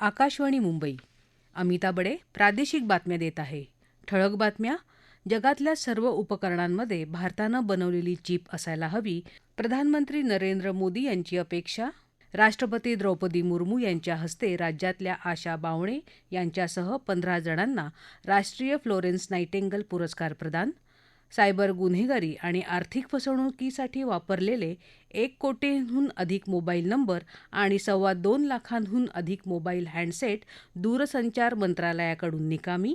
आकाशवाणी मुंबई. अमिता बडे प्रादेशिक बातम्या देत आहे. ठळक बातम्या जगातल्या सर्व उपकरणांमध्ये भारतानं बनवलेली चीप असायला हवी प्रधानमंत्री नरेंद्र मोदी यांची अपेक्षा राष्ट्रपती द्रौपदी मुर्मू यांच्या हस्ते राज्यातल्या आशा बावणे यांच्यासह पंधरा जणांना राष्ट्रीय फ्लोरेन्स नायटिंगल पुरस्कार प्रदान सायबर गुन्हेगारी आणि आर्थिक फसवणुकीसाठी वापरलेले एक कोटींहून अधिक मोबाईल नंबर आणि सव्वा दोन लाखांहून अधिक मोबाईल हँडसेट दूरसंचार मंत्रालयाकडून निकामी.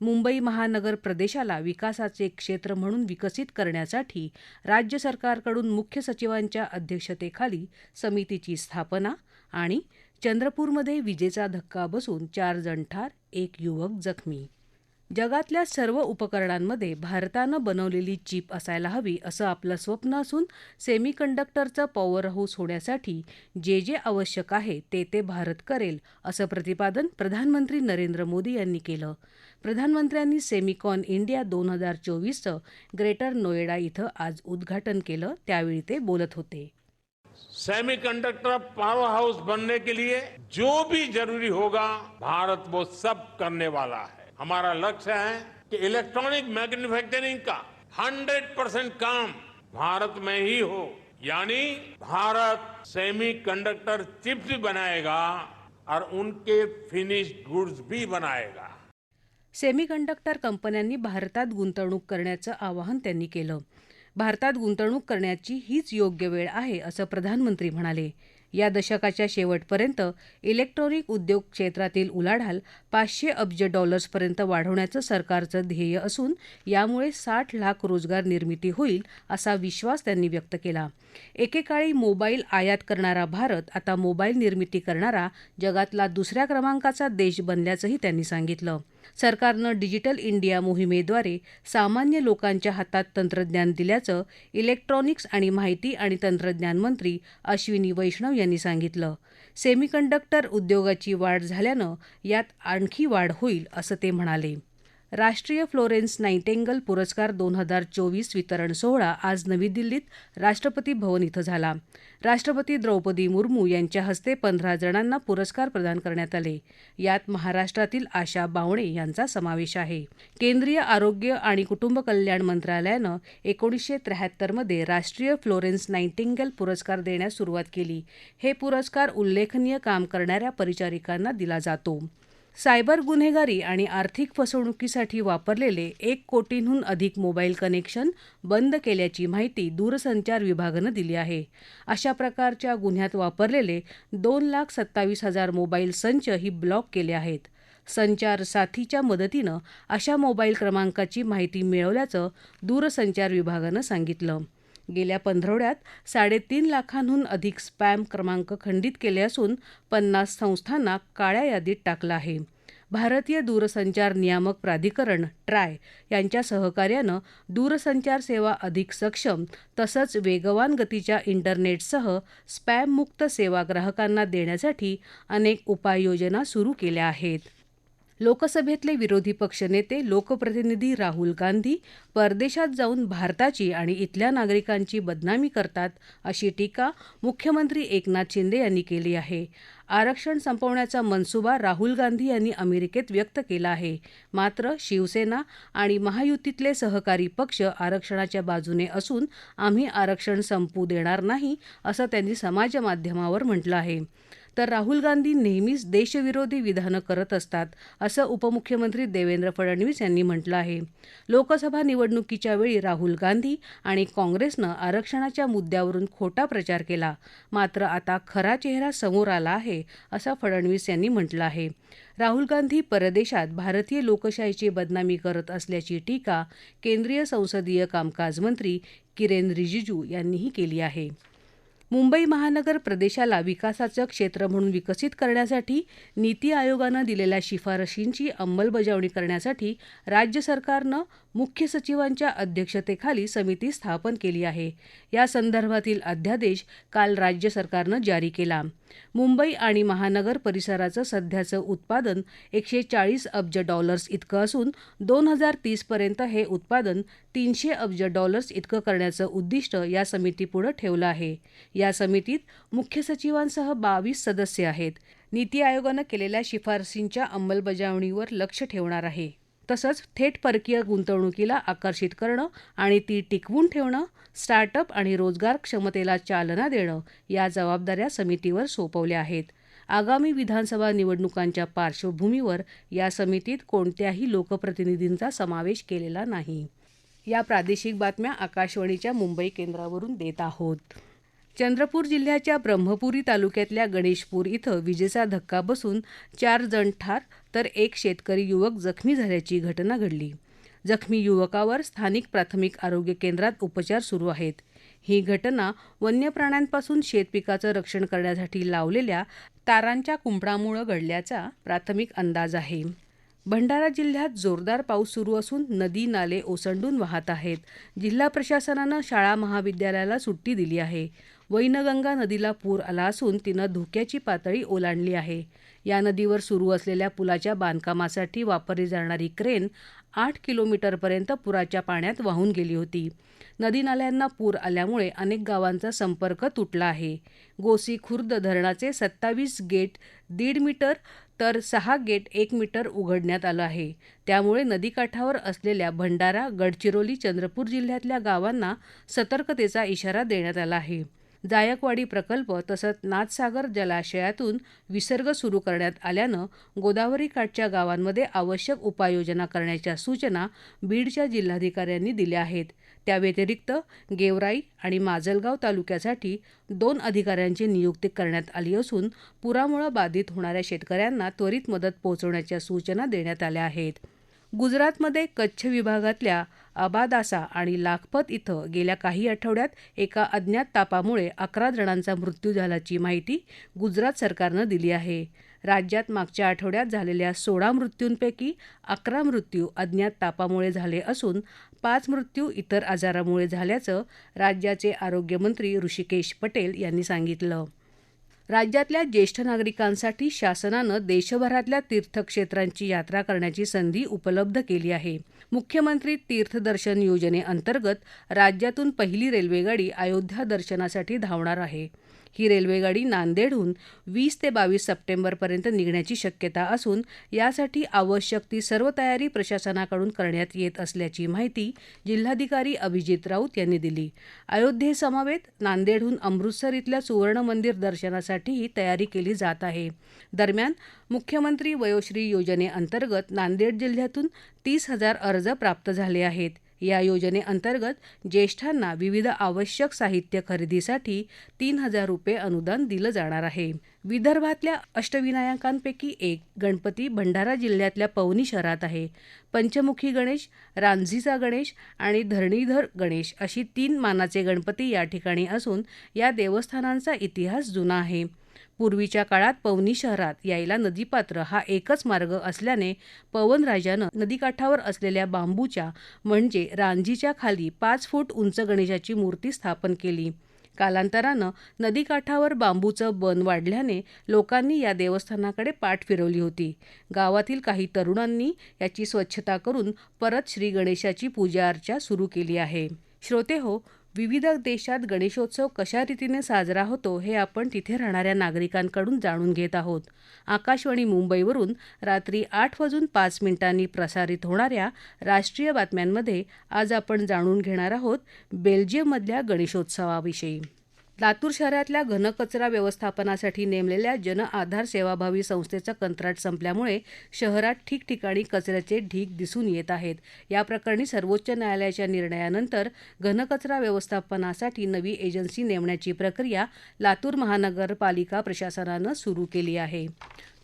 मुंबई महानगर प्रदेशाला विकासाचे क्षेत्र म्हणून विकसित करण्यासाठी राज्य सरकारकडून मुख्य सचिवांच्या अध्यक्षतेखाली समितीची स्थापना आणि चंद्रपूरमध्ये विजेचा धक्का बसून चार जण ठार एक युवक जखमी. जगातल्या सर्व उपकरणांमध्ये भारतानं बनवलेली चीप असायला हवी असं आपलं स्वप्न असून सेमीकंडक्टरचं पॉवर हाऊस होण्यासाठी जे जे आवश्यक आहे ते ते भारत करेल असं प्रतिपादन प्रधानमंत्री नरेंद्र मोदी यांनी केलं. प्रधानमंत्र्यांनी सेमिकॉन इंडिया दोन हजार चोवीसचं ग्रेटर नोएडा इथं आज उद्घाटन केलं त्यावेळी ते बोलत होते. सेमीकंडक्टर पावर हाउस बनने के लिए जो भी जरूरी होगा भारत वो सब करने वाला है। हमारा लक्ष्य है कि इलेक्ट्रॉनिक मैन्युफैक्चरिंग का 100 परसेंट काम भारत में ही हो। यानी भारत सेमीकंडक्टर चिप्स भी बनाएगा और उनके फिनिश गुड्स भी बनाएगा। सेमीकंडक्टर कंपन्यांनी भारतात गुंतवणूक करण्याचं आवाहन त्यांनी केलं. भारतात गुंतवणूक करण्याची हीच योग्य वेळ आहे असं प्रधानमंत्री म्हणाले. या दशकाच्या शेवटपर्यंत इलेक्ट्रॉनिक उद्योग क्षेत्रातील उलाढाल पाचशे अब्ज डॉलर्सपर्यंत वाढवण्याचं सरकारचं ध्येय असून यामुळे साठ लाख रोजगार निर्मिती होईल असा विश्वास त्यांनी व्यक्त केला. एकेकाळी मोबाईल आयात करणारा भारत आता मोबाईल निर्मिती करणारा जगातला दुसऱ्या क्रमांकाचा देश बनल्याचंही त्यांनी सांगितलं. सरकारनं डिजिटल इंडिया मोहिमेद्वारे सामान्य लोकांच्या हातात तंत्रज्ञान दिल्याचं इलेक्ट्रॉनिक्स आणि माहिती आणि तंत्रज्ञान मंत्री अश्विनी वैष्णव यांनी सांगितलं. सेमीकंडक्टर उद्योगाची वाढ झाल्यानं यात आणखी वाढ होईल असं ते म्हणाले. राष्ट्रीय फ्लोरेन्स नाईटेंगल पुरस्कार दोन हजार चोवीस वितरण सोहळा आज नवी दिल्लीत राष्ट्रपती भवन इथं झाला. राष्ट्रपती द्रौपदी मुर्मू यांच्या हस्ते पंधरा जणांना पुरस्कार प्रदान करण्यात आले. यात महाराष्ट्रातील आशा बावणे यांचा समावेश आहे. केंद्रीय आरोग्य आणि कुटुंब कल्याण मंत्रालयानं एकोणीसशे त्र्याहत्तरमध्ये राष्ट्रीय फ्लोरेन्स नायटिंगेल पुरस्कार देण्यास सुरुवात केली. हे पुरस्कार उल्लेखनीय काम करणाऱ्या परिचारिकांना दिला जातो. सायबर गुन्हेगारी आणि आर्थिक फसवणुकीसाठी वापरलेले एक कोटींहून अधिक मोबाईल कनेक्शन बंद केल्याची माहिती दूरसंचार विभागानं दिली आहे. अशा प्रकारच्या गुन्ह्यात वापरलेले दोन लाख सत्तावीस हजार मोबाईल संच ही ब्लॉक केले आहेत. संचार साथीच्या मदतीनं अशा मोबाईल क्रमांकाची माहिती मिळवल्याचं दूरसंचार विभागानं सांगितलं. गेल्या पंधरवड्यात साडेतीन लाखांहून अधिक स्पॅम क्रमांक खंडित केले असून पन्नास संस्थांना काळ्या यादीत टाकलं आहे. भारतीय दूरसंचार नियामक प्राधिकरण ट्राय यांच्या सहकार्यानं दूरसंचार सेवा अधिक सक्षम तसंच वेगवान गतीच्या इंटरनेटसह स्पॅममुक्त सेवा ग्राहकांना देण्यासाठी अनेक उपाययोजना सुरू केल्या आहेत. लोकसभेतले विरोधी पक्षनेते लोकप्रतिनिधी राहुल गांधी परदेशात जाऊन भारताची आणि इथल्या नागरिकांची बदनामी करतात अशी टीका मुख्यमंत्री एकनाथ शिंदे यांनी केली आहे. आरक्षण संपवण्याचा मनसुबा राहुल गांधी यांनी अमेरिकेत व्यक्त केला आहे. मात्र शिवसेना आणि महायुतीतले सहकारी पक्ष आरक्षणाच्या बाजूने असून आम्ही आरक्षण संपू देणार नाही असं त्यांनी समाजमाध्यमावर म्हटलं आहे. तर राहुल गांधी नेहमीच देशविरोधी विधानं करत असतात असं उपमुख्यमंत्री देवेंद्र फडणवीस यांनी म्हटलं आहे. लोकसभा निवडणुकीच्या वेळी राहुल गांधी आणि काँग्रेसनं आरक्षणाच्या मुद्द्यावरून खोटा प्रचार केला. मात्र आता खरा चेहरा समोर आला आहे असं फडणवीस यांनी म्हटलं आहे. राहुल गांधी परदेशात भारतीय लोकशाहीची बदनामी करत असल्याची टीका केंद्रीय संसदीय कामकाज मंत्री किरेन रिजिजू यांनीही केली आहे. मुंबई महानगर प्रदेशाला विकासाचं क्षेत्र म्हणून विकसित करण्यासाठी नीती आयोगानं दिलेल्या शिफारशींची अंमलबजावणी करण्यासाठी राज्य सरकारनं मुख्य सचिवांच्या अध्यक्षतेखाली समिती स्थापन केली आहे. या संदर्भातील अध्यादेश काल राज्य सरकारनं जारी केला. मुंबई आणि महानगर परिसराचं सध्याचं उत्पादन एकशे चाळीस अब्ज डॉलर्स इतकं असून दोन हजार तीसपर्यंत हे उत्पादन तीनशे अब्ज डॉलर्स इतकं करण्याचं उद्दिष्ट या समितीपुढं ठेवलं आहे. या समितीत मुख्य सचिवांसह बावीस सदस्य आहेत. नीती आयोगानं केलेल्या शिफारसींच्या अंमलबजावणीवर लक्ष ठेवणार आहे. तसंच थेट परकीय गुंतवणुकीला आकर्षित करणं आणि ती टिकवून ठेवणं स्टार्टअप आणि रोजगार क्षमतेला चालना देणं या जबाबदाऱ्या समितीवर सोपवल्या आहेत. आगामी विधानसभा निवडणुकांच्या पार्श्वभूमीवर या समितीत कोणत्याही लोकप्रतिनिधींचा समावेश केलेला नाही. या प्रादेशिक बातम्या आकाशवाणीच्या मुंबई केंद्रावरून देत आहोत. चंद्रपूर जिल्ह्याच्या ब्रह्मपुरी तालुक्यातल्या गणेशपूर इथं विजेचा धक्का बसून चार जण ठार तर एक शेतकरी युवक जखमी झाल्याची घटना घडली. जखमी युवकावर स्थानिक प्राथमिक आरोग्य केंद्रात उपचार सुरू आहेत. ही घटना वन्य प्राण्यांपासून शेतपिकाचं रक्षण करण्यासाठी लावलेल्या तारांच्या कुंपणामुळं घडल्याचा प्राथमिक अंदाज आहे. भंडारा जिल्ह्यात जोरदार पाऊस सुरू असून नदी नाले ओसंडून वाहत आहेत. जिल्हा प्रशासनानं शाळा महाविद्यालयाला सुट्टी दिली आहे. वैनगंगा नदीला पूर आला असून तिनं धोक्याची पातळी ओलांडली आहे. या नदीवर सुरू असलेल्या पुलाच्या बांधकामासाठी वापरली जाणारी क्रेन आठ किलोमीटरपर्यंत पुराच्या पाण्यात वाहून गेली होती. नदी नाल्यांना पूर आल्यामुळे अनेक गावांचा संपर्क तुटला आहे. गोसी खुर्द धरणाचे सत्तावीस गेट दीड मीटर तर सहा गेट एक मीटर उघडण्यात आलं आहे. त्यामुळे नदीकाठावर असलेल्या भंडारा गडचिरोली चंद्रपूर जिल्ह्यातल्या गावांना सतर्कतेचा इशारा देण्यात आला आहे. जायकवाडी प्रकल्प तसंच नाथसागर जलाशयातून विसर्ग सुरू करण्यात आल्यानं गोदावरी काठच्या गावांमध्ये आवश्यक उपाययोजना करण्याच्या सूचना बीडच्या जिल्हाधिकाऱ्यांनी दिल्या आहेत. त्याव्यतिरिक्त गेवराई आणि माजलगाव तालुक्यासाठी दोन अधिकाऱ्यांची नियुक्ती करण्यात आली असून पुरामुळे बाधित होणाऱ्या शेतकऱ्यांना त्वरित मदत पोहोचवण्याच्या सूचना देण्यात आल्या आहेत. गुजरातमध्ये कच्छ विभागातल्या अबादासा आणि लाखपत इथं गेल्या काही आठवड्यात एका अज्ञात तापामुळे अकरा जणांचा मृत्यू झाल्याची माहिती गुजरात सरकारनं दिली आहे. राज्यात मागच्या आठवड्यात झालेल्या सोळा मृत्यूंपैकी अकरा मृत्यू अज्ञात तापामुळे झाले असून पाच मृत्यू इतर आजारामुळे झाल्याचं राज्याचे आरोग्यमंत्री ऋषिकेश पटेल यांनी सांगितलं. राज्यातल्या ज्येष्ठ नागरिकांसाठी शासनानं देशभरातल्या तीर्थक्षेत्रांची यात्रा करण्याची संधी उपलब्ध केली आहे. मुख्यमंत्री तीर्थदर्शन योजनेअंतर्गत राज्यातून पहिली रेल्वेगाडी अयोध्या दर्शनासाठी धावणार आहे. ही रेल्वेगाडी नांदेडहून वीस ते बावीस सप्टेंबरपर्यंत निघण्याची शक्यता असून यासाठी आवश्यक ती सर्व तयारी प्रशासनाकडून करण्यात येत असल्याची माहिती जिल्हाधिकारी अभिजित राऊत यांनी दिली. अयोध्येसमवेत नांदेडहून अमृतसर इथल्या सुवर्ण मंदिर दर्शनासाठी दर्शनासाठीही तयारी केली जात आहे. दरम्यान मुख्यमंत्री वयोश्री योजनेअंतर्गत नांदेड जिल्ह्यातून तीस हजार अर्ज प्राप्त झाले आहेत. या योजनेअंतर्गत ज्येष्ठांना विविध आवश्यक साहित्य खरेदीसाठी तीन हजार रुपये अनुदान दिलं जाणार आहे. विदर्भातल्या अष्टविनायकांपैकी एक गणपती भंडारा जिल्ह्यातल्या पवनी शहरात आहे. पंचमुखी गणेश रांझीचा गणेश आणि धरणीधर गणेश अशी तीन मानाचे गणपती या ठिकाणी असून या देवस्थानांचा इतिहास जुना आहे. पूर्वीच्या काळात पवनी शहरात यायला नदीपात्र हा एकच मार्ग असल्याने पवनराजानं नदीकाठावर असलेल्या बांबूच्या म्हणजे रांजीच्या खाली पाच फूट उंच गणेशाची मूर्ती स्थापन केली. कालांतरानं नदीकाठावर बांबूचं बन वाढल्याने लोकांनी या देवस्थानाकडे पाठ फिरवली होती. गावातील काही तरुणांनी याची स्वच्छता करून परत श्री गणेशाची पूजा अर्चा सुरू केली आहे. श्रोते हो विविध देशात गणेशोत्सव कशा रीतीने साजरा होतो हे आपण तिथे राहणाऱ्या नागरिकांकडून जाणून घेत आहोत. आकाशवाणी मुंबईवरून रात्री आठ वाजून पाच मिनिटांनी प्रसारित होणाऱ्या राष्ट्रीय बातम्यांमध्ये आज आपण जाणून घेणार आहोत बेल्जियममधल्या गणेशोत्सवाविषयी. लातूर शहरातल्या घनकचरा व्यवस्थापनासाठी नेमलेल्या जन आधार सेवाभावी संस्थेचं कंत्राट संपल्यामुळे शहरात ठिकठिकाणी कचऱ्याचे ढीग दिसून येत आहेत. या प्रकरणी सर्वोच्च न्यायालयाच्या निर्णयानंतर घनकचरा व्यवस्थापनासाठी नवी एजन्सी नेमण्याची प्रक्रिया लातूर महानगरपालिका प्रशासनानं सुरू केली आहे.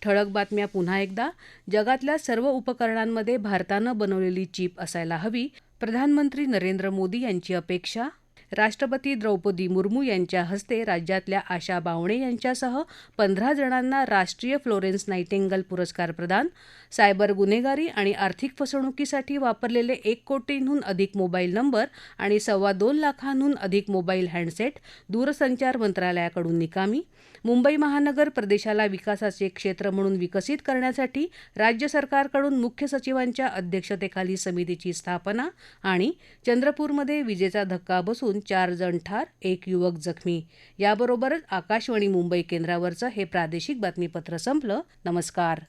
ठळक बातम्या पुन्हा एकदा. जगातल्या सर्व उपकरणांमध्ये भारतानं बनवलेली चीप असायला हवी. प्रधानमंत्री नरेंद्र मोदी यांची अपेक्षा राष्ट्रपती द्रौपदी मुर्मू यांच्या हस्ते राज्यातल्या आशा बावणे यांच्यासह पंधरा जणांना राष्ट्रीय फ्लोरेन्स नायटिंगल पुरस्कार प्रदान सायबर गुन्हेगारी आणि आर्थिक फसवणुकीसाठी वापरलेले एक कोटींहून अधिक मोबाईल नंबर आणि सव्वा दोन लाखांहून अधिक मोबाईल हँडसेट दूरसंचार मंत्रालयाकडून निकामी मुंबई महानगर प्रदेशाला विकासाचे क्षेत्र म्हणून विकसित करण्यासाठी राज्य सरकारकडून मुख्य सचिवांच्या अध्यक्षतेखाली समितीची स्थापना आणि चंद्रपूरमध्ये विजेचा धक्का बसून चार जण ठार एक युवक जखमी. याबरोबरच आकाशवाणी मुंबई केंद्रावरचं हे प्रादेशिक बातमीपत्र संपलं. नमस्कार.